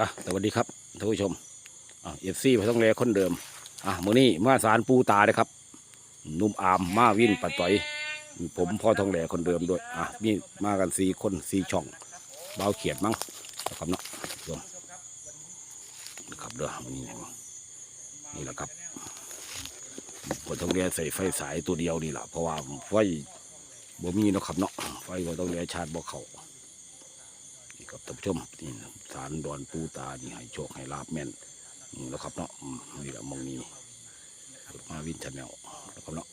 อะสวัสดีครับท่านผู้ชมอะเอฟซีพระต้องแลคนเดิมอะมื้อนี้มาสารปูตาเลยครับนุ่มอามมาวินปัดต่อย ผมพ่อทองแหล่คนเดิมด้วยอะมีมากันสี่คนสี่ช่องเบาเขียดมั้งนะครับเนาะชมนะครับเด้อนี่นี่แหละครับพ่อทองแหล่ใส่ไฟสายตัวเดียวนี่แหละเพราะว่าไฟบ่มีเนาะครับเนาะไฟพ่อทองแหล่ชาร์จบ่เขานี่ ครับท่านผู้ชมนี่สารดอนปูตานี่ให้โชคให้ลาบแม่นแล้วครับเนาะมนี่แหละมองนี้มาวินชาแนลนะครับเนาะ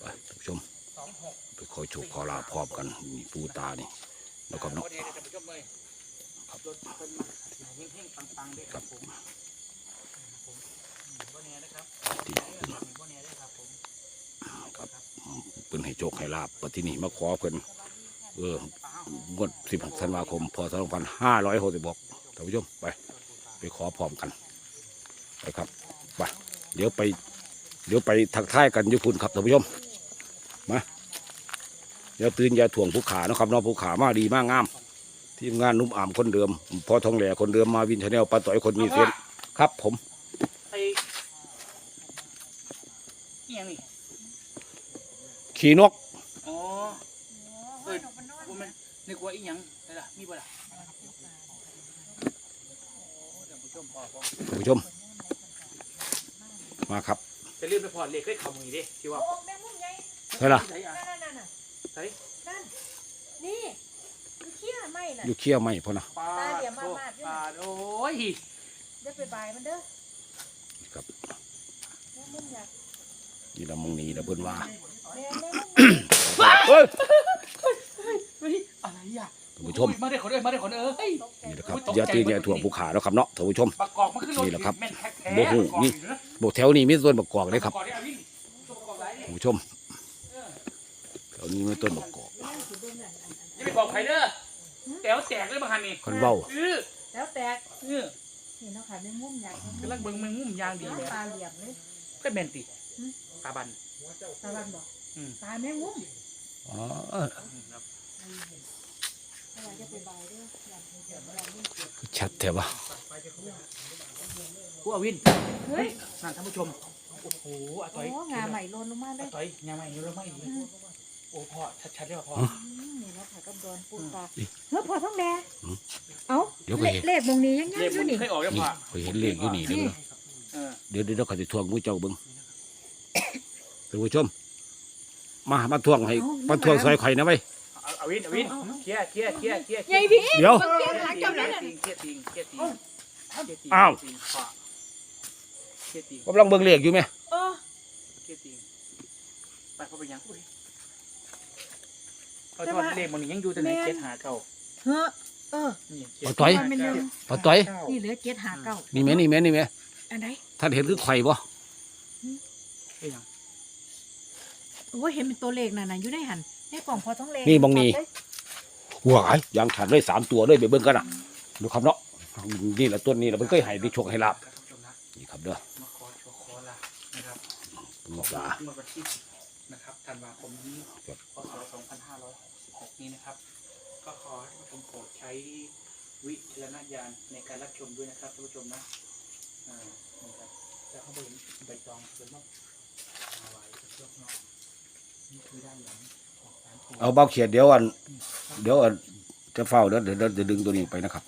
ไปท่านผู้ชมไปขอยโชคขอลาบพร้อมกันนี่ปูตานี่นะครับเนาะครับที่ครับเพิ่นให้โชคให้ลาบปฏินี่มาขอเพิ่นเออ งวด 16 ธันวาคม พศ 2566ท่านผู้ชมไป ไปขอพร้อมกัน ไปครับไปเดี๋ยวไป เดี๋ยวไปทักทายกันอยุพุนครับท่านผู้ชม มาเดี๋ยวตื่นอยาถ่วงผู้ขานะครับเน้องผู้ขามาดีมากงาม ทีมงานนุ่มอ่ำคนเดิม พอทองแหล่คนเดิมมาวินชาแนลปลาต่อยคนมีเส้นครับผมไอ้เอียงนี่ขี่นก อ๋อเอ้ยว่ามั นนึกว่าอีหยังได้ล่ะมีบ่ล่ะโอ้เดี๋ยวผู้ชมพอพอท่านผู้ชม มาครับจะเรียกไปพอเลขได้คำมึงดิที่ว่าโอ้แม่มุ่งไงใช่ล่ะไหนอะนั่นนั่นน่ะไหนนั่นนี่ดูเขี้ยไม่น่ะอยู่เคี้ยวไม่พอนะปลาตาเหลี่ยมมากๆโอ้ด้วยปลาโอ้ยเดี๋ยวไปบายมันเด้อครับแม่มุ่งอยากนี่ละมองนี้ละเพิ่นว่าแม่แม่มุ่ง เฮ้ยเฮ้ยอะไรอะท่านผู้ชมโอ้ยมาได้ขนเอ้ยมาได้ขนเอ้ยตกใจนี่แหละครับอย่าตื่นอย่าถ่วงผู้ขาแล้วครับเนาะท่านผู้ชมปลากรอกมันขึ้นรถนี่แหละครับแม่นแท้ๆโอ้โหนี่ บอกแถวนี้มีต้นบักกอกเลยครับปลากรอกนี่เอาวิ่งตัวประกอบหลายเนี่ยท่านผู้ชมแถวนี้มีต้นบักกอกอย่าไปบอกใครเด้อแต๋วแตกเลยบางคันนี่คนเว้าเออแล้วแตกเออนี่เนาะค่ะแม่มุ่งอยากกำลังเบิ่งแมงมุมยางดีเลยตาเหลี่ยมเลย ก็แม่นติตาบัน ตาบันบอกอืม ตาแม่มุ่งอ๋ออืมครับ อะไรจะไปบายเด้ออยากให้เห็นอยากให้เห็นชัดแถวะผู้อาวินเฮ้ยนั่นท่านผู้ชม โอ้โหอาต่อยโอ้งาใหม่โลนลงมาเลอายต่อยงาใหม่อยู่แล้วไม่อีกโอ้พ่อชัดๆได้ป่ะพ่ออืมนี่เนาะค่ะกับดอนปูตาเฮ้ยพอท้องแดงเอ้าเดี๋ยวไปเลเห็นเลขวงนี้ยังไงเรียกอมัยู่นนี่เคยออกแล้วนี่พ่อไปเห็นเลขอยู่นี่เด้อเออเดี๋ยวเดี๋ยวเราเขาจะทวงมือเจ้าเบิ้งท่านผู้ชม มามาทวงให้มาทวงซอยไข่นะไว้ย เอาอาวินอาวินเคลียร์เคลียร์เคลียร์เคลียร์ใหญ่พี่เดี๋ยวมันเปลี่ยนหลังเคลีจายกร์นั้นน่ะเคลียร์ติงเคลียร์ติงเคลียร์ติงอ้าว เคลียร์ติงพ่อเคลียร์ติงกำลังเบิ้งเลขอยู่ไหมเออเคลียร์ติงไปพ่อไปยังอุ้ยเขาทอดเลขมันยังอยู่แต่ในเจ็ดหาเก้าเฮ้อเออ นี่ปาต่อยมันยังปาต่อยนี่เหลือเจ็ดหาเก้านี่ไหมนี่ไหมนี่ไหมอันไหนท่านเห็นคือไข่บ่เอ้ยยังโอ้ยเห็นเป็นตัวเลขน่ะนะอยู่ในหันในกล่องพอท้องเลขนี่มองนี่หัวไอ้ยางขันเลยสามตัวเลยไปเบิ้งกันอะดูครับเนาะนี่แหละต้นนี้เราเพิ่นเคยให้ได้โชคให้ลาบครับท่านผู้ชมนะนี่ครับเด้อมาขอโชว์ขอลานะครับงอกลา เมื่อวันที่10นะครับธันวาคมนี้ครับ พศ2566 นี้นะครับ ก็ขอให้ท่านผู้ชมโปรดใช้วิจารณญาณในการรับชมด้วยนะครับท่านผู้ชมนะอ่านะครับแล้วเขาไปเห็นใบตองเป็นมะมาไว้เชือกเนาะนี่คือด้านหลังของสารปู เอาเบาเขียดเดี๋ยวอันเดี๋ยวอันจะเฝ้าเดี๋ยวเดี๋ยวเดี๋ยวจะดึงตัวนี้ไปนะครับ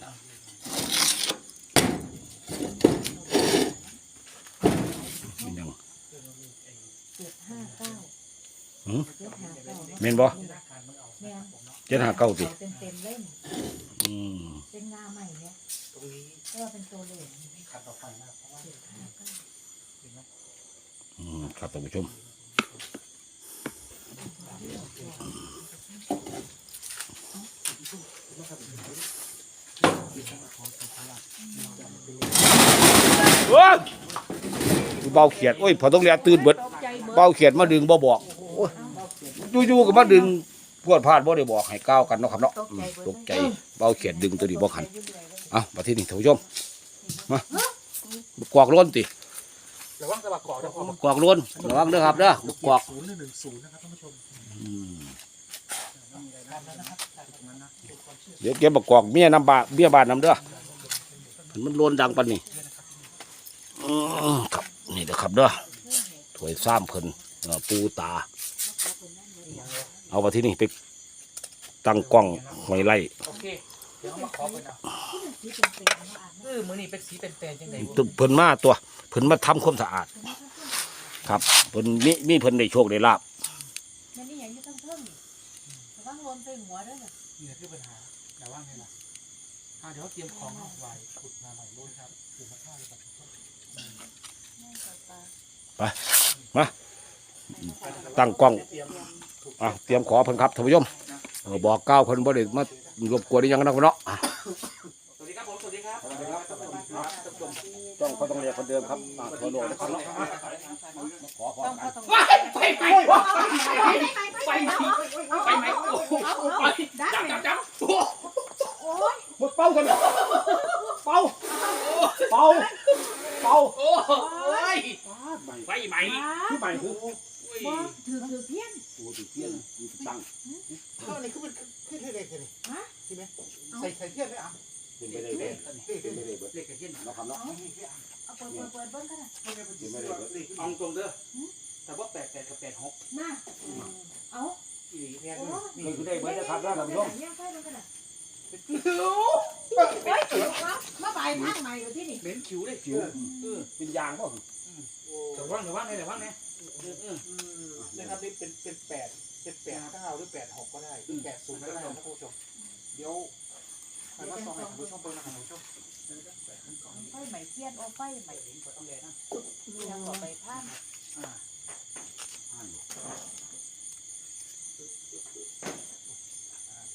มันยังเจ็ดห้าเก้าหืมเจ็ดห้าเก้าเมนบ่แม่นเจ็ดห้าเก้าสิเต็มเต็มๆเล่มอืมเป็นงาใหม่เนี่ยตรงนี้ก็เป็นตัวเลขขัดต่อไปนะครับเพราะว่าเจ็ดห้าเก้าเห็นไหมอืมครับท่านผู้ชม เบาเขียดโอ้ยพอต้องเรียนตื่นเบิดเบาเขียดมาดึงบ่บอกโอ้ยอยู่ๆก็มาดึงพวดพลาดบ่ได้บอกให้ก้าวกันเนาะครับเนาะอืมตกใจเบาเขียดดึงตัวนี้บ่คันเอ้ามาที่นี่ท่านผู้ชมมากวากล้นติระวังตะบักกอกนะพ่อกวากล้นระวังเด้อครับเด้อกวากศูนย์หนึ่งศูนย์นะครับท่านผู้ชมอืมเนาะบตามนั้นนะดูความเชื่อเดี๋ยวเก็บประกอบเมียน้ำบาเบี้ยบานน้ำเด้อมันโลนดังปานนี้ ครับนี่เด้อครับเด้อถวยซ้ำเพิ่นเอ่อปูตา เอาไปที่นี่ไปตั้งกล้องหอยไล่โอเคเดี๋ยวเอามาขอเพิ่นเอาสีเป็นๆเนาะอะเออมือนี่เป็นสีเป็นแปลงจังไดตึเพิ่นมาตัวเพิ่นมาทำความสะอาด ครับเพิ่นมีมีเพิ่นได้โชคได้ลาบมันนี่อย่างอยู่ทั้งเพิ่งนี่ระวังลนใส่หัวเด้อน่ะนี่คือปัญหาแต่ว่าไงล่ะอ่าเดี๋ยวเตรียมของเอาไว้ขุดมาใหม่ด้วยครับขุดมาข้าวเลยครับ แม่งกับปลา ไปมาตั้งกล้องเตรียมอะเตรียมขอเพิ่นครับท่านผู้ชมเออบอกก้าวเพิ่นบ่ได้มารบกวนได้หยังนะเนาะอะสวัสดีครับผมสวัสดีครับสวัสดีครับท่านผู้ชมต้องเขาต้องเรียกคนเดิมครับอะทั่วโลกนะครับเนาะขอขอต้องกัก็นต้องไปไปไปไปไปไหมโอ้โหไปจับจับจับโอ้โอ้ยหมดเป้ากันเป้าเป้าเป้า โอ้ยไฟไหม ที่ใหม่คือ บ่ถือถือเพี้ยน ตัวติเทียนมีตั้ง ข้าวนี่คือมันคือเท่เล็กเลย ฮะ ใช่ไหมใส่ใส่เทียนไหมอะ เป็นไปได้เด้เป็นไปได้เบิด เล็กกระเทียน เนาะครับเนาะ เอาเปิดเปิดเปิดเบิ้งกันน่ะ เป็นไปได้เบิด เอาตรงเด้อ แต่ว่าแปดแปดกับแปดหกมาเอาอีเนี่ยโอ้นี่นี่คือได้เบิดนะครับท่านผู้ชมเยี่ยมไฟเบิ้งกันน่ะคิวโอ้ยถือว่ามาใบทางใหม่อยู่ที่นี่เหม็นคิวได้ผิคิววเออเป็นยางป่ะแต่ว่างแต่ว่างไงแต่ว่างไงเออนะครับนี่เป็นเป็นแปดเป็นแปดเก้าหรือแปดหกก็ได้แปดศูนย์ก็ได้นะท่านผู้ชมเดี๋ยวใครมาส่องให้ท่านผู้ชมเบิ่งนะครับท่านผู้ชมไฟใหม่เพี้ยนโอ้ไฟใหม่ก็ต้องแรงนะยังต่อไปท่านอ่า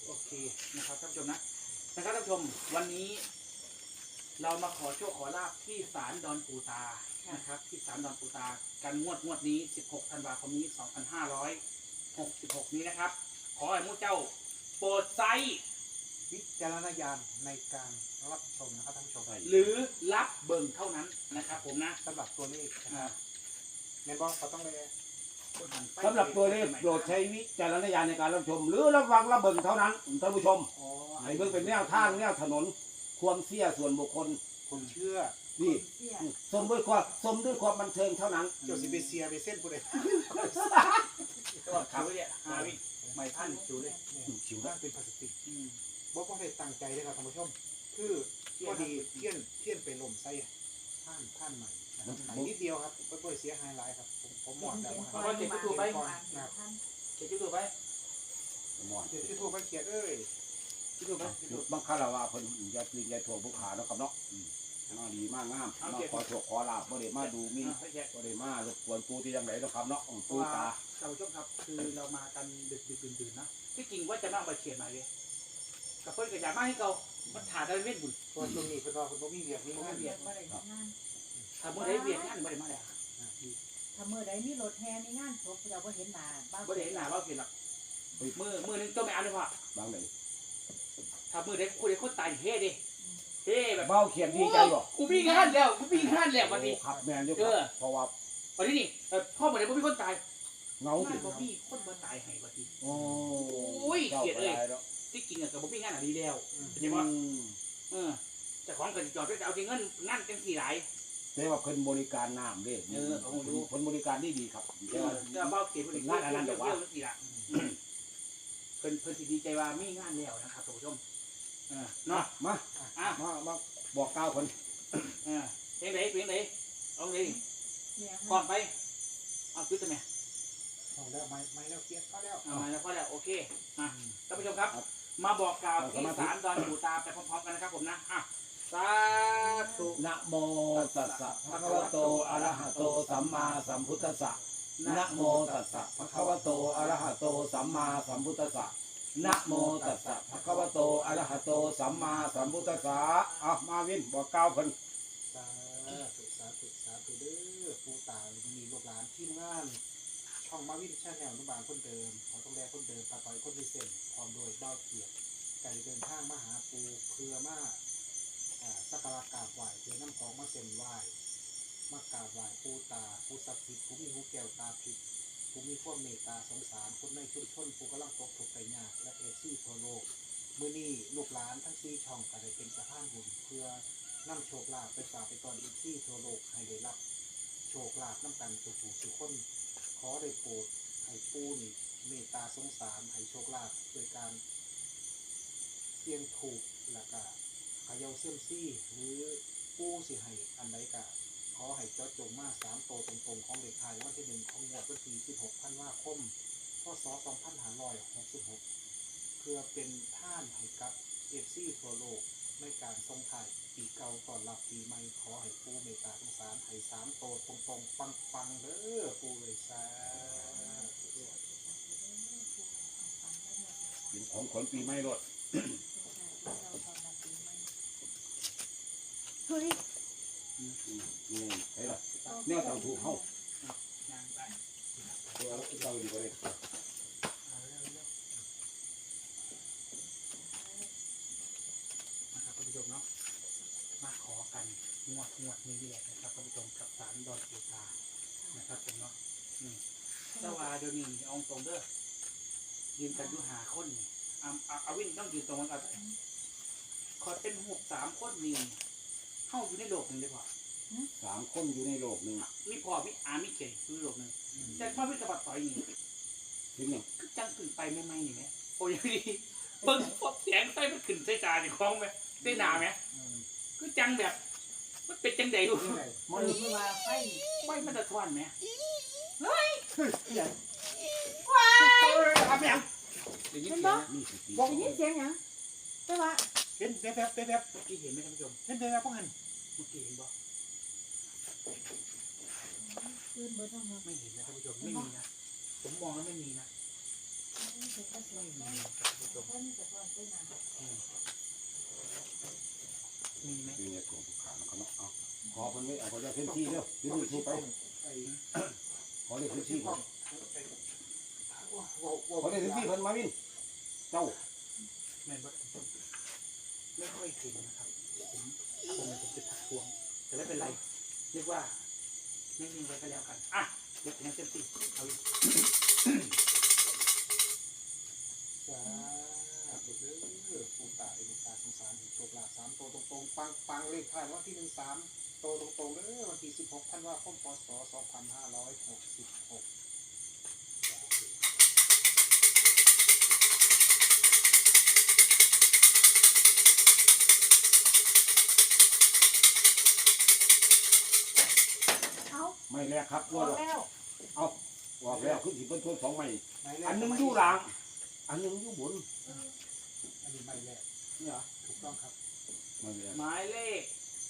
โอเคนะครับท่านผู้ชมนะนะครับท่านผู้ชมวันนี้ เรามาขอโชคขอลาบที่ศาลดอนปูตานะครับ ที่ศาลดอนปูตากันงวดงวดนี้ 16ธันวาคมนี้ 2566 นี้นะครับ ขอให้มุเจ้าโปรดไซวิจารณญาณในการรับชมนะครับท่านผู้ชม หรือรับเบิ่งเท่านั้นนะครับผมนะสำหรับตัวเลขนะคอ่ารับ แม่นบอกเขาต้องเลยสำหรับตัวเลขโปรดใช้วิจารณญาณในการรับชม หรือรับฟังรับเบิ่งเท่านั้นท่านผู้ชมอ๋อให้เบิ่งเป็นแนวทางแนวถนน ความเสียส่วนบุคคลคนเชื่อนี่เสียสมด้วยความสมด้วยความบันเทิงเท่านั้นเจ้าสิไปเซียไปเส้นผู้ใดก็ขับไปเนี่ยฮาวิไม่ท่านจูเลยเนี่ยผิวหน้าเป็นพลาสติกบอกว่าให้ตั้งใจเลยครับท่านผู้ชม คือพอดีเทียนเทียนไปหล่มใส่ท่านท่านใหม่ นะครับใหม่นิดเดียวครับก็เพื่อเสียหายหลายครับ ผมผมหมดแล้วครับเอาเก็บไปถูกไปท่านเก็บจุดไปเดี๋ยวที่โทรไปเขียนเอ้ยจุดไปจุดบางครั้งว่าเพิ่นอยาตื่นอยาถ่วงผู้ขาเนาะครับเนาะอืมมาดีมากงามมาขอโชคขอลาบบ่ได้มาดูหมีอะให้แกบ่ได้มารบกวนปูที่จังไดเนาะครับเนาะของปูตาท่านผู้ชมครับคือเรามากันดึกดึกดื่นดื่นนะที่จริงว่าจะนั่งไปเขียนใหม่เลยกับเพื่อนกับยามาให้เขามันถ่ายได้เว้นบุญเพราะว่าช่วงนี้เป็นว่าคุณบ่มีเวียกมีงานเบียด บ่ได้งานทำเมื่อไรเวียนงานไม่ได้มาแล้วถ้ามื้อใดมีรถแห่มีงานศพเราบ่เห็นหน้าบ้านไม่ได้เห็นหน้าว่าเขียนหรอกมือมือนึงก็ไม่เอาเลยพ่อบางไหนถ้ามือใดคนใดคนตายเฮ้ดิเฮ้แบบเบ้าเขียนดีใจบ่กูมีงานแล้วกูมีงานแล้ววันนี้ครับแม่นอยู่คเอรับอเพราะว่าวันนี้นี่พ่อเหมือนเดิมมีคนตายเงาไม่ติบ่มีคนมาตายให้วันนี้โอ้โอ้ยเกลียดเลยจ้าไปแล้วที่จริงอะกับบ่มีงานอะดีแล้วอืใช่ปะมเออแต่ของกันจอดด้วยจะเอาเงินนั่นจังสี่หลาย แต่ว่าเพิ่นบริการน้ำเด้เออเอาดูเพิ่นบริการดีดีครับเอแต่อว่า จะเบ้าเขียนคนอื่นเที่ยวเที่ยวเที่ยวจังสี่ละเพิ่นเพิ่นสิดีใจว่ามีงานแล้วนะครับท่านผู้ชมเออเนาะมาอะมามาบอกกล่าวเพิ่นเออเพลงไหนเพลงไหนเอาเลยเนี่ยก่อนไปเอาคือทำไมเอาแล้วไม่ไม่แล้วเขียนก็แล้วเอามาแล้วพอแล้วโอเคอะท่านผู้ชมครับ มาบอกกล่าวที่ศาลดอนปู่ตาไปพร้อมๆกันนะครับผมนะอะ สาธุนะโมตัสสะภะคะวะโตอะระหะโตสัมมาสัมพุทธัสสะนะโมตัสสะภะคะวะโตอะระหะโตสัมมาสัมพุทธัสสะนะโมตัสสะภะคะวะโตอะระหะโตสัมมาสัมพุทธัสสะอะมาวินบอกกล่าวเพิ่นสาธุสาธุสาธุเด้อผู้ตายมีลูกหลานทีมงานช่องมาวินชาแนลนุบาลคนเดิมเขาต้องแลคนเดิมปาต่อยคนพิเศษพร้อมโดยเบ้าเกียรติการเดินทางมาหาปูเครือมาอ่า สักการะกราบไหว้เพื่อน้ำของมาเส้นไหว้มากราบไหว้ปูตาปูศักดิ์สิทธิ์ผู้มีหูแก้วตาผิดปูผู้มีความเมตตาสงสารคนในชุมชนผู้กำลังตกทุกข์ได้ยากและเอซี่ทั่วโลกมื้อนี้ลูกหลานทั้งสี่ช่องก็ได้เป็นสะพานบุญเพื่อนำโชคลาภไปฝากไปตอนเอฟซีทั่วโลกให้ได้รับ โชคลาภน้ำกันสุขสุขคนขอได้โปรดให้ปู่นี่เมตตาสงสารให้โชคลาภโดยการเสี่ยงถูกแล้วก็ เขย่าเสี่ยมซี่หรือปู่สิให้อันใดก็ขอให้เจ้าจงมาสามโตวตรงๆของเด็กไทยวันที่หนึ่งของงวดวันที่16ธันว่าคมพศ2566เพื่อเป็นท่านให้กับเอฟซีทั่วโลกในการทรงถ่ายปีเก่าตอนรับปีใหม่ขอให้ปูเมตตาสงสารให้สามโตวตรงๆ ปังๆเด้อปูเลยสาธุ เป็นของขวัญปีใหม่รถ เฮ้ย นี่ไอ้ล่ะแนวทางถูกเข้า งานไป ตัวเจ้าดีกว่าเลย เอาเร็วๆนะครับท่านผู้ชมเนาะมาขอกันงวดงวดนี้แหละนะครับท่านผู้ชมกับสารดอนปูตานะครับผมเนาะอืม แต่ว่าเดี๋ยวนี้เอาตรงเด้อยืนกันอยู่หาคนนี่เอาเอาเอาวินต้องยืนตรงกันเอาไปขอเป็นหกสามคนนี่เข้าอยู่ในโลกหนึ่งได้พอสามคนอยู่ในโลกหนึ่งมีพ่อมีอามีเก่งอยู่ในโลกหนึ่งแต่พ่อพิจารณาต่อยนี่ถึงยังคือจังขึ้นไปไม่ไม่นี่ไหมโอ้ยดีเบิ่งพวกแสงไฟมันขึ้นใส่ตาในคลองไหมใส่หนาไหมอืมคือจังแบบ มันเป็นจังใดอยู่นี่ไงมันคือว่าไฟไฟมันสะท้อนไหมเฮ้ย ทำยังเดี๋ยวนี้เสียงนะนี่สิปีได้ยินเสียงหยังแต่ว่าเป็นแบบแบบแบบแบบเมื่อกี้เห็นไหมท่านผู้ชมเป็นแบบแบบพวกนั้นเมื่อกี้เห็นบ่คืนเบิดทั้งมดไม่เห็นนะท่านผู้ชมไม่มีนะผมมองแล้วไม่มีนะไม่งมีไฟนะท่านผู้ชมเพิ่นจะทอนไหนาอืมมีไหมอยู่ในกลุ่มขาเนาะเอาขอคนไว้เอาคนจะพื้นที่เร็วยืนดูไป ขอเรียกพื้นที่ก่อนขอเรียกพื้นที่เพิ่นมาวิน เจ้าแม่นบ่ไม่ค่อยเห็นนะครับผมผมผมจะทักทวง แต่ไม่เป็นไรเรียกว่าไม่มีไว้ก็แล้วกันอะเดี๋ยวยังเต็มที่เอาอีกสาธุเด้อปู่ตาเอเมตาสงสารโชคลาภสามโตวตรงๆปังปังเลขท้ายวันที่หนึ่งสาม โตวตรงๆเด้อวันที่สิบหกธันวาคมพศสองพันห้าร้อยหกสิบหกเอาไม่แรกครับอว่าอกแล้วเอาบอกแล้วขึ้นสิเพิ่นทวนสองใหม่ หมายเลขอันหนึงอยู่หลังอันหนึงอยู่บนอันนี้หมายเลขนี่เหรอถูกต้องครับ ไม่แรกหมายเลข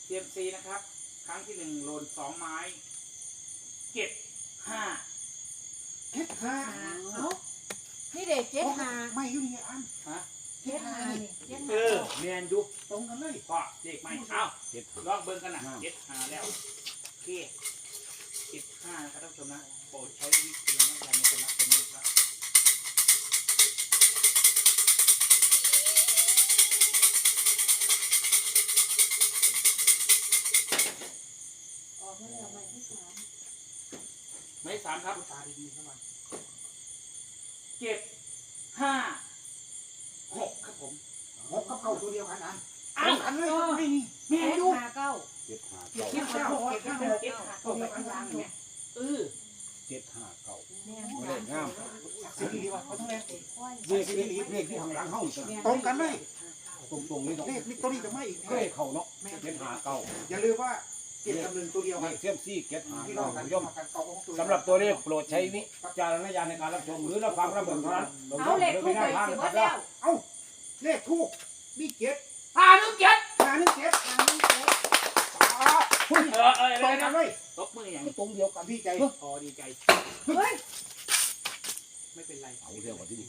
CMC นะครับ ครั้งที่หนึ่งโหลนสองไม้เก็บห้าเจ็ดห้าหาเอานี่เด็กเจ็ดหาไม่อยู่นี่อันฮะเจ็ดหานี่เจ็ดเอหาอเมียนดูตรงกันเลยพ่อเด็กใหม่เอ้าเจ็ดลองเบิ่งกันนะเก็บห้าแล้วโอเคเก็บห้านะครับท่านผู้ชมนะโปรดใช้วิจารณญาณในการรับชมด้วยครับ สามครับตาดีๆเข้ามาเก็บห้าหกครับผมหกกับเก้าตัวเดียวกันอันเอ้าอันเลยไม่นี่เมียเจ็นดดูหาเก้าเจ็ดห้าเก็บเก้าห้าหกเก็บห้าหกเก็บห้าหกแบบข้างล่างเนี่ยเออเจ็ดห้าเก้าแม่นไม่ได้งามสิ่งดีๆว่ะเขาต้องแรงเด็กควายเลขที่เลขเลขที่ทางหลังเฮาอีกตรงกันเลยตรงตรงๆนี่ตรงเลขนี่ตัวนี้จะไม่อีกก็เลยเข้าเนาะเจ็ดห้าเก้าอย่าลืมว่าเจ็ดกับหนึ่งตัวเดียวเลกันขเสียมซี่เจ็ดห้าพี่น้อเก้างกันท่านผู้ชมกันเก้าของตัวสำหรับตัวเลขโปรดใช้วิจารณญาณในการรับชมหรือรับฟังรับเบิ่งเท่านั้นเอาเหล็กทุกใบทางสินะคว่ารับแล้วเอ้าเลขทูกมีเจ็ดห้าหนึ่งเจ็ดหาหนึ่งเจ็ดทางนี้เจ็ดเออเออตรงเอกัอนเลยตบมืออย่างตรงเดียวกันดีใจพอดีใจเฮ้ย ไม่เป็นไรเอาเรื่องก่อนที่นี่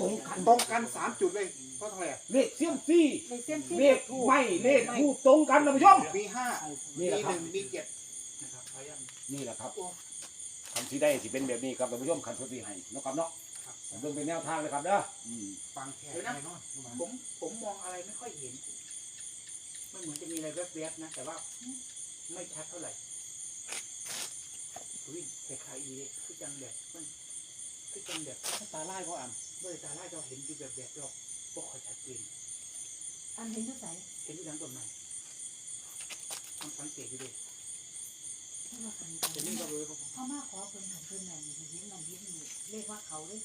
ตรงกันตรงกันสามจุดเลยก็เท่าไหร่เลขเสียมซี่เลขเส้นที่เลขไม่เลขคู่ตรงกันท่านผู้ชมมีห้านี่มีแหละหครับนึ่งมีเจ็ดนะครับพยายามนี่แหละครับคำที่ได้สิเป็นแบบนี้ครับท่านผู้ชมคันทดที่ให้เนาะครับเนาะครับเบิ่งเป็นแนวทางเลยครับเด้ออืมฟังแค่แน่นอนผมผมมองอะไรไม่ค่อยเห็น มันเหมือนจะมีอะไรแวบๆนะ แต่ว่าไม่ชัดเท่าไหร่วิ่งคล้ายๆอีเลยคือจังแบบมัน ที่เป็นแบบตาไล่ก็อ่านเมื่อตาไล่เราเห็นอยู่แบบแบบเราบ่ค่อยชัดเจนอันเห็นที่ใส่เห็นอยู่หลังต้นไม้ทำสังเกตดูดิที่ว่ากันกันเห็นนี่ก็เลยบ่เขามาขอเพิ่นขันเพิ่นนั่นนี่เห็นนั่นเห็นนี่เรียกว่าเขาเลย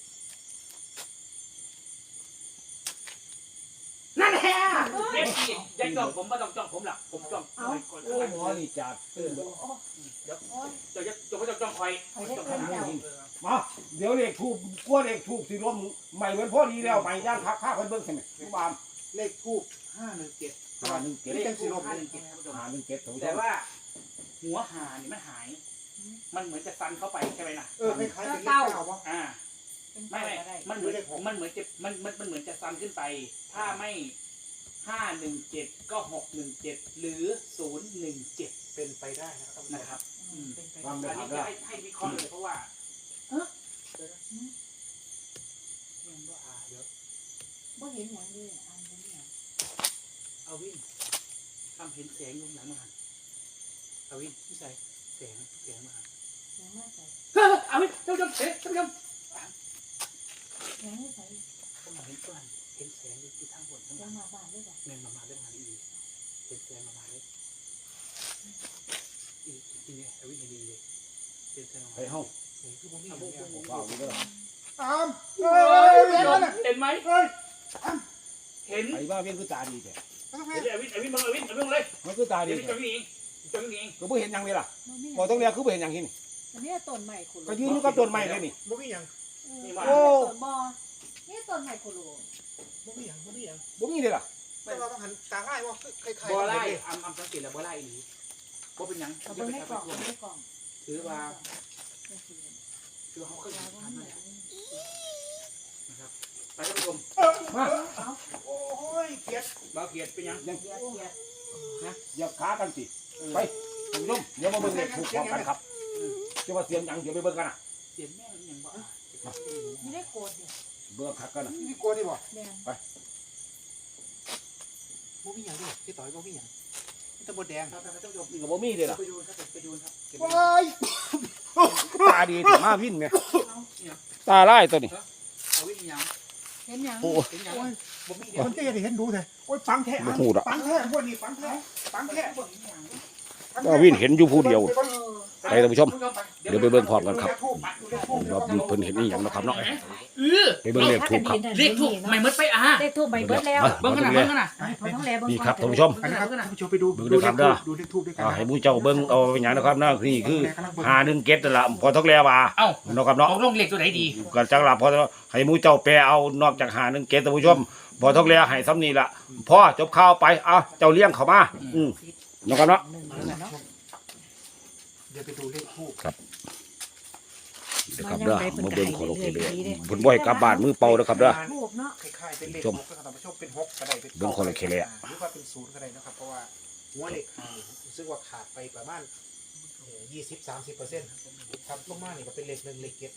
นั่นแหละ เด็กที่ยังจ้องผมไม่ต้องจ้องผมหรอกผมจ้องคอยก่อนโอ้หมอนี่จัดตื่นโอ้อเดี๋ยวเดี๋ยวจะไม่ต้องจ้องคอยจ้องเพิ่นคอยเจ้ามาเดี๋ยวเลขถูกกลัวเลขถูกสิรวมใหม่เหมือนพ่อดีแล้วใหม่ย่างคักค่าเพิ่นเบิ่งใช่ไหมทุกบานเลขทูบห้าหนึ่งเจ็ดหาหนึ่งเจ็ดเลขทูปห้าหนึ่งเจ็ดครับผู้าหนึ่งเจ็ดแต่ว่า หัวหานี่มันหาย มันเหมือนจะซันเข้าไปใช่ไหมนะเออคล้ายๆเป็นเลขเก้าอ่าไม่ไม่มันเหมือนมันเหมือนจะมันมันมันเหมือนจะซันขึ้นไป ถ้าไม่ ห้าหนึ่งเจ็ดก็หกหนึ่งเจ็ดหรือศูนย์หนึ่งเจ็ดเป็นไปได้นะครับนะครับอืมเป็นไปวางได้ได้อันครันี้บให้ให้วิเคราะห์เลยเพราะว่าอืมยังว่าอ่าเดี๋ยวบ่เห็นหยังเลยอันเป็นหยังเอาวินทำเห็นแสงลงหลังมาหันเอาวินพี่ชายแสงแสงมาหันยังไม่ใส่เฮ้ยเอาวินท่านผู้ชมเฮ้ยท่านผู้ชมยังไม่ใส่ ผมเห็นก้อน เห็นแสงอยู่ที่ทางบนทั้งหยัลังงมาบ้านด้วยบ่เงินมามาเรื่องมาดีเห็นแสงมามาเลยอีกทีนี้เอาวินเห็นดีเลยเห็นแสงมาไปเฮ้าคือผมมีเอาอพวย่ากงพวเงี้กยพวกว้าวนี่ก็ตามเฮ้ยเห็นไหมเห็นไอ้บ้าเวียนคือตาดีแต่เห็นอวินอวินมึงอวินอวินเลยมันคือตาเดี๋ดียวนี้จะวิ่งเองจะวิ่งเองก็บ่เห็นหยังเลยล่ะบ่มีพอต้องเรียกคือบ่เห็นหยังเห็นอันนี้ต้นใหม่คุณก็ยืนอยู่กับต้นไม้เลยนี่บ่มีอย่างโอ้ต้นบ่นี่ต้นใหม่คุณลูกบ่มีอ ย่างบ่มีอย่างบ่มีเลยล่ะแต่เราต้องหันตาง่ายว่าคล้ายๆบัวไล่อำอำสังเกตแล้วบัวไล่อีหลีบัวเป็นหยังเอาเบิ่งในกล่องเบิ่งในกล่องถือว่านี่คือถือว่าเขาเคยยาเห็นว่าทำมีนั่นแหละอันนี้นะครับไปท่านผู้ชมมาเอาโอ้ยเกลียดบ่าวเกียรติเป็นหยังยังเกียดเกียดอย่าขากันสิไปท่านผู้ชมเดี๋ยวมาเบิ่งเลขถูกพร้อมกันครับจะว่าเสียงหยังเดี๋ยวไปเบิ่งกันน่ะเสียงแม่เป็นหยังบ่อะไม่ได้โกรธเนี่ยเบิ่งคักกันน่ะนี่กลัวนี่บ่แดง บ่มีอย่างดิพี่ต่อยบ่มีอย่างนี่ตะบดแดงครับท่านผู้ชมนี่ก็บ่มีเลยล่ะไปดูครับไปดูครับว้ายตาดีถึงมาวินแม่เอาตาลายตัวนี้เอาวิ่งหยังเห็นหยังโอ้เป็นหยังบ่มีเดีคนเจ๊ได้เห็นดูแท้โอ้ยปังแท้บ่ฮู้ดอกปังแท้พวกนี้ปังแท้ปังแท้บ่เห็นหยังก็วินเห็นอยู่ผู้เดียว เออ ไปท่านผู้ชม เดี๋ยวไปเบิ่งพร้อมกันครับปัดดูเลขทูบว่าเพิ่นเห็นอีหยังเนาะครับเนาะเออไปเบิ่งเลขถูกครับเลขทูบไม่หมดไปอะเลขทูบใบเบิดแล้วเบิ่งกันนะเบิ่งกันนะพอต้องแลเบิ่งนี่ก่อครับท่านผู้ชมอันนี้ครับท่านผู้ชมไปดูดูด้วยครับเด้อดูเลขทูบด้วยกัอ่าให้ผู้เจ้าเบิ่งเอาเป็นหยังนะครับนั่นนี่คือหาหนึ่งเก็ดนั่นล่ะพอทอกแล้วว่าเอ้าเนาะครับตเนาะกลงเลขตัวไหนดีก็จังหลับพอให้หมูเจ้าแปลเอานอกจากหาหนึ่งเก็ดท่านผู้ชมพอทอกแล้วให้ซ้ำนี่ล่ะพ่อจบข่าวไปอะเจ้าเลี้ยงเขามาอืมเนาะครับเนาะหนึ่งแล้วกัน เนาะเดี๋ยวไปดูเลขทูบเดี๋ยวครับเด้อมาเบิ่งขอลงเรื่อยๆเพิ่นบ่ให้กลับบ้านมือเปล่าเด้อครับเด้อทูบเนาะคล้ายๆเป็นเลขชมหกนะครับท่านผู้ชมเป็นหกก็ได้เป็นเบิ่งคนละเคเลยอะ หรือว่าเป็นศูนย์ก็ได้นะครับเพราะว่าหัวเลขหานี่รู้สึกว่าขาดไปประมาณยี่สิบสามสิบเปอร์เซ็นต์ครับลงมานี่ก็เป็นเลขหนึ่งเลขเจ็ด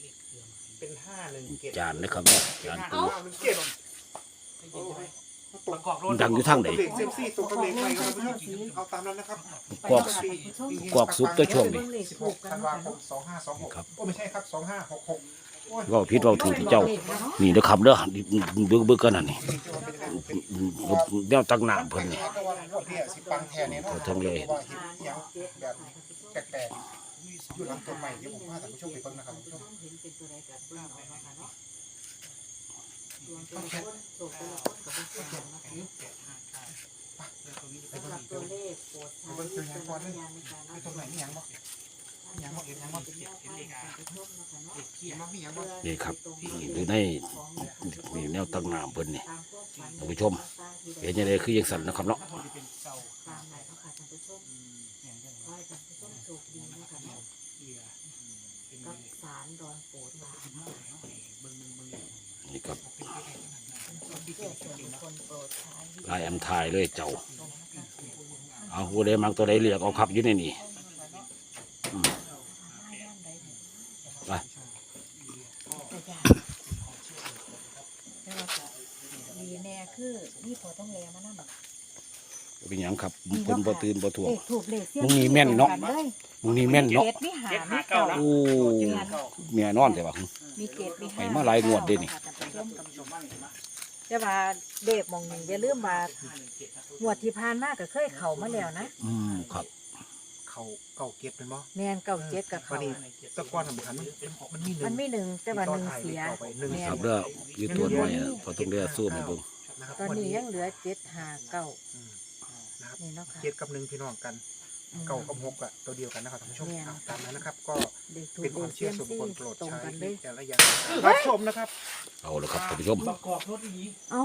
เป็นห้าหนึ่งเจ็ดจานนะครับเนาะเป็นจานห้าปูเก้าหนึ่งเจ็ด ประกอบรถดังอยู่ทางไหนเลขเซมซี่ตัวกับเลขใหม่ครับท่านผู้ชมเอาตามนั้นนะครับกวกกวกซุปตัวช่วงนี้เบิ่งเลขสิบทูหบกกันธันเนาะวาคมสองห้าสองหกโอ้ไม่ใช่ครับสองห้าหกหกเว่าผิดเว่าถูกที่เจ้า นี่เด้อครับเด้อเบิ่งเบิ่งกันน่ะนี่แนวตั้งหน้าเพิ่นนี่เพราะว่าพวกเนี่ยสิปังแทนเนี่ยเนาะขอโทษเลยพราะว่าเห็นอหย่างแบบแปลกๆอยู่หลังต้นใหม่เดี๋ยวผมพาท่านผู้ชมไปเบิ่งนะครับท่านผู้ชม เห็นเป็นตัวใดกับเบิ่งเอาเนาะค่ะเนาะ ดวงตัวคนโศกตัวคนกับเป็นคนะคะสำหรับตัวเลขโปรดใช้วิจารณญาณในการรับไอ้ชมไหนมีหยังบ่เป็นแนวทางในการรับชมนะคะเนาเขียนมามีหยังบ่นี่ครับอยู่ในนี่แนวตั้งน้าเพิ่นนี่ท่านผู้ชมเห็นยังไงคือยังสั่นนะครับเนาะตามไหนเนาะค่ะท่านผู้ชมขอให้ท่านผู้ชมโชคดีนะคะเนาะกับสารดอนโปรดตา นี่ครับเพื่อส่วนบุคคลโปรดใช้วิจารณลายแอมทายเลยเจ้าญาณในการรับชมเอาผู้ใดมักตัวใดเรียกเอาครับอยู่ในนี่อืมไปดีแน่คือนี่พอต้องแลมานั่นเป็นหยังครับเพิ่นบ่ตื่นบ่ถ่วงเลขถูกเลขเสี้ยมึงนี่แม่นเนาะตรงกัเลยมึงนี่แม่นเนาะเจ็ดมีหาเจ็ดมีหาเก้าเก้านะโอ้เมียนอนแต่ว่ามีเกตมีห้าไปมาหลายงวดเด้นี่ท่านผู้ ชมบ้างเห็นไหมแต่ว่าเด็กมองหนึ่งอย่าลืมว่าห้าหนึ่งเจ็ดนะงวดที่ผ่านมาก็เคยเข้ามาแล้วนะ อืมครับ เขาเก่าเก็บเป็นบ่แมนเก้าเจ็ดกับเขาตะกอนสำคัญมันมีหนึ่มันงมีหนึ่งแต่ว่าหนึ่งเสียหนึ่งแม่คนรับเด้ออยู่ตัวน้อยอะพอต้องเด้อสู้ให้เบิ่งนะครับตอนนี้ยังเหลือเจ็ดห้าเก้าอืมนะครับนี่เนาะค่ะเจ็ดกับหนึ่งพี่น้องกัน เก่ากับหกอะตัวเดียวกันนะครับท่านผู้ชมอะตามนั้นนะครับ ก็เด็กถูเป็นกคเลวามขเชื่เสี้อยมส่วนบุซี่คคลโปรดตรงใช้กันเลยแต่ละอย่างรับชมนะครับเอาละครับท่านผู้ชม ประกอบรถดีเอา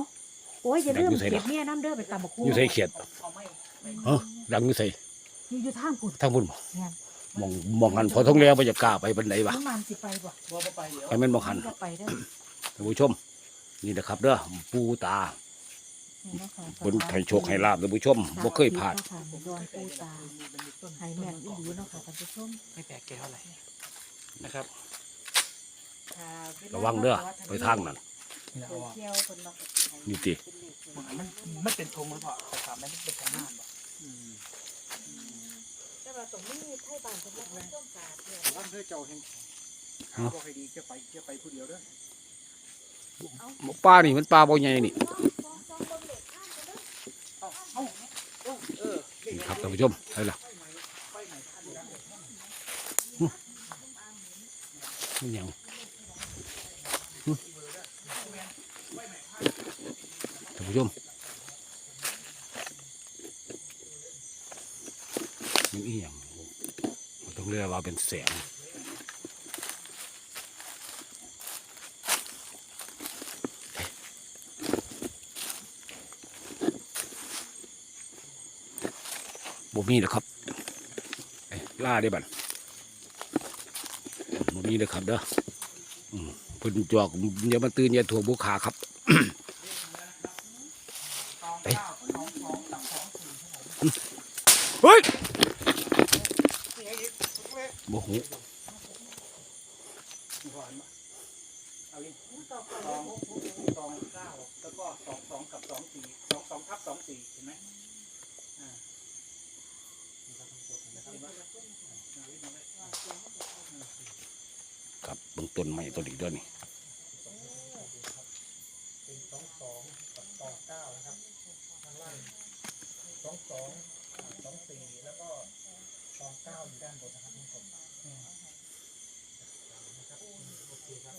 โอ้ยอย่าลืมอยู่ไสล่ะ เก็บเมียน้ำเด้อไปตามบักคู่อยู่ใส่เขียดเอาไม่ไม่เออดังอยู่ใส่อยู่อยู่ทางพุ่นทางพุ่นบ่แม่นมองมองหันพอต้องแล้วบ่จะกล้าไปบันไดวะน้ำมันสิไปบ่บัวบ่ไปเดี๋ยวไปแม่นมองหันก็ไปได้อท่านผู้ชม นี่นะครับเด้อปูตา นี่เนาะค่ะเพิ่นให้โชคให้ลาบท่านผู้ชมบ่เคยพลาดดอนปูตาให้แม่นอีหลีเนาะค่ะท่านผู้ชมไม่แปลกใจเท่าไหร่นะครับค่ะระวังเด้อไปทางนั้นนี่แหละไปเอาเที่ยวคนมาก็สิให้นี่ติมันมันมันเป็นธงมันเพราะแต่สามมันเป็นทางหน้าบ่แต่ว่าตรงนี้ไทยบ้านเพิ่นบ่ต้องการเด้อวันเพื่อเจ้าเห็นบอกให้ดีจะไปจะไปผู้เดียวเด้อปลานี่มันปลาบ่ใหญ่นี่เออ นี่ครับท่านผู้ชมใช่ละหึมันหยังท่านผู้ชมมันอีหยังต้องเรียกว่าเป็นแสง บ่มีนะครับล่าได้บัดบ่มีเลยครับเด้อเพิ่นจอกอย่ามาตื่นอย่าถ่วงบุขาครับ ไปเฮ้ยโมโห เอาดิสองสองเก้าแล้วก็สองสองกับสองสี่สองสองทับสองสี่เห็นไหมอ่า ครับเบื้อง ต้นใหม่ตัวนี้ด้วยนี่สองสองสองสี่แล้วก็สองเก้าอยู่ด้านบนนะครับท่านผู้ชมนะครับโอเคครับ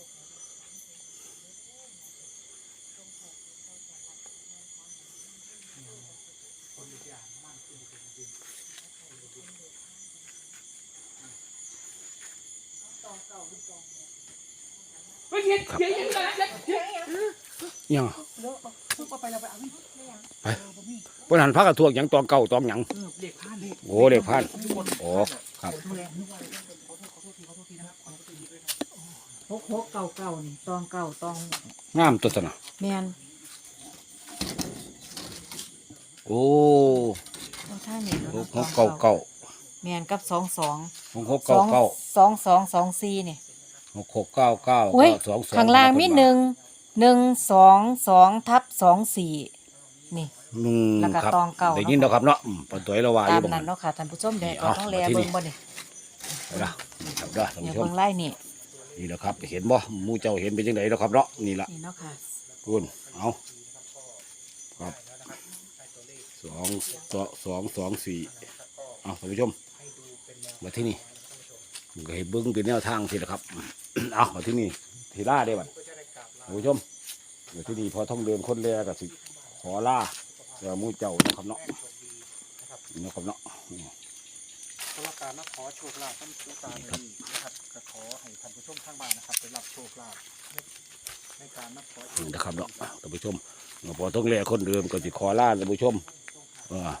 คนอีกอย่างมากขึ้นเป็นจริง ครับยังไปเพิ่นหันพักกระทวงยังตองเก่าตองหยังเออเดเลขโอ้เลขพันโอ้ครับหกหกเก่าเก่านี่ตองเก่าตองงามตัวสนะแมนโอ้เอาท่านี่หกหกเก้าเก้าแมนกับสองสองหกหกเก้าเก้าสองสองสองสี่นี่ หกหกเก้าเก้าโอ้ยสองสองข้างล่างมีหนึ่งหนึ่งสองสองทับสองสี่นี่หนึ่งแล้วก็ครับตองเก้าได้ยินแล้วครับเนาะอืมปะตัวเราว่าอตามยู่บ้าง นั้นเนาะค่ะท่านผู้ชมเดี๋ยวนี่ก็เอาต้องแลมาที่นี่ เบิ่งบ่นี่เอาละครับเด้อท่านอย่าผู้ชมเบิ่งไล่นี่นี่แหละครับเห็นบ่หมู่เจ้าเห็นเป็นจังไดแล้วครับเนาะนี่ละนี่เนาะค่ะคุณเอาครับสองสองสองสองสี่เอาท่านผู้ชมมาที่นี่ก็ให้เบิ้งเป็นแนวทางสิละครับ เอามาที่นี่ทีล่าได้บัดผู้ชมมาที่นี่พอท่องเดินคนแรกก็สิขอล่าเจ้าหมู่เจ้านะครับเนาะนะครับเนาะสำหรับการมาขอโชคลาภท่านผู้ตาลีนะครับก็ขอให้ท่านผู้ชมทางบ้านนะครับไปรับโชคลาภในการมาขอนะครับเนาะท่านผู้ชมพอต้องแรกคนเดิมก็สิขอล่าท่านผู้ชมเออ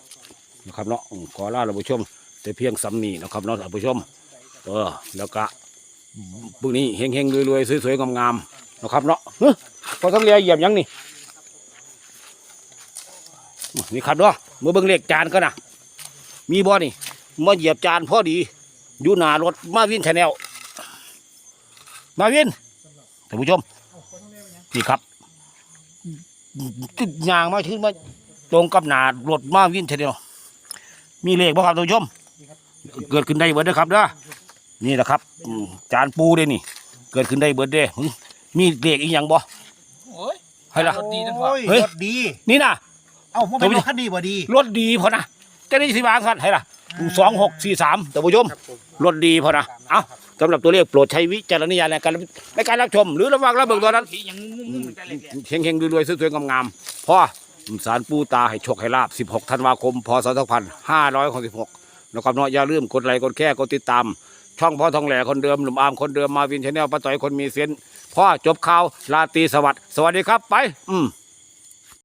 นะครับเนาะขอล่าท่านผู้ชมแต่เพียงสำนีนะครับเนาะท่านผู้ชมเออแล้วก็ พวกนี้เฮงเฮงรวยๆสวยๆงามๆนะครับเนาะเฮ้ยพอต้องเรียเหยียบยังนี่นี่ครับเนาะเมื่อเบิ่งเลขจานก็นะมีบ่นี่มาเหยียบจานพอดีอยู่หน้ารถมาวินชาแนลมาวินท่านผู้ชมนี่ครับยางมาขึ้นมาตรงกับหนารถมาวินทีเดียวมีเลขบ่ครับท่านผู้ชม เกิดขึ้นได้เบิดเด้อครับเด้อ นี่แหละครับอืมจานปูเด้นี่ เกิดขึ้นได้เบิดเด้หึมีเลขอีหยังบ่โอ้ยให้ละรถดีจังวะโอ้ยเฮ้ยรถดี นี่นะเอ้ามันเป็นรถคันดีบ่ดีรถดีพอนะจะได้สิบางสันให้ละสองหกสี่สามท่านผู้ชมครับผมรถดีพอนะเอ้าสำหรับตัวเลขโปรดใช้วิจารณญาณในการในการรับชม หรือระวังระเบิกตัวนั้นที่ยังงุ้มๆเหมือนกันเลยแหละเฮงเฮงๆรวยๆสวยๆงามๆพ่อสารปูตาให้โชคให้ลาบ 16 ธันวาคม พศ 2566 นะครับเนาะอย่าลืมกดไลค์กดแค่กดติดตาม ช่องพ่อทองแหล่คนเดิมหนุ่มอามคนเดิมมาวินชาแนลป้าต่อยคนมีเซนพ่อจบข่าวลาตีสวัสดิ์สวัสดีครับไป อืม